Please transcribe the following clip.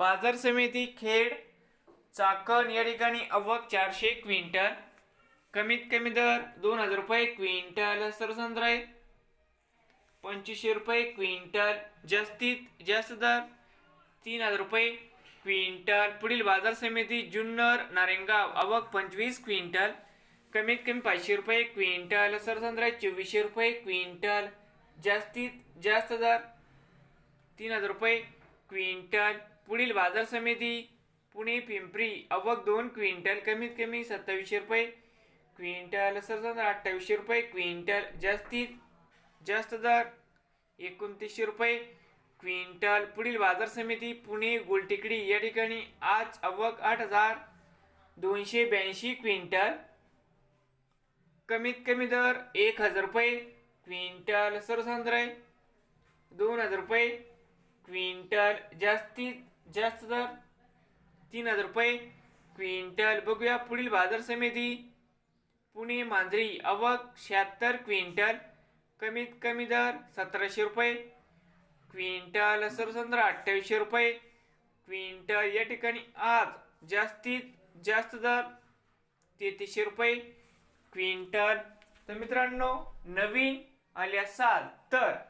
बाजार समिती खेड चाकण या ठिकाणी अवक चारशे क्विंटल. कमीत कमी दर दोन हजार रुपये क्विंटल. सरसंद्र आहे पंचवीसशे रुपये क्विंटल. जास्तीत जास्त दर तीन हजार रुपये क्विंटल. पुढील बाजार समिती जुन्नर नारेंगाव अवक पंचवीस क्विंटल. कमीत कमी पाचशे रुपये क्विंटल. सरसंद्र आहे चोवीसशे रुपये क्विंटल. जास्तीत जास्त दर तीन हजार रुपये क्विंटल. पुढील बाजार समिती पुणे पिंपरी अवक दोन क्विंटल कमीत कमी सत्तावीसशे रुपये. क्विंटल सरसंद्र अठ्ठावीसशे रुपये क्विंटल जास्तीत जास्त दर एकोणतीसशे रुपये. क्विंटल पुढील बाजार समिती पुणे गुलटेकडी या ठिकाणी आज अवक आठ हजार दोनशे ब्याऐंशी क्विंटल कमीत कमी दर एक हजार रुपये. क्विंटल सरसंद्रय दोन हजार रुपये. क्विंटल जास्तीत जास्त दर तीन हजार रुपये. क्विंटल बघूया पुढील बाजार समिती. पुणे मांजरी अवक शहात्तर क्विंटल कमीत कमी दर सतराशे रुपये. क्विंटल सर्वसाधारण अठ्ठावीसशे रुपये. क्विंटल या ठिकाणी आज जास्तीत जास्त दर तेहतीसशे रुपये. क्विंटल तर मित्रांनो नवीन आले असाल तर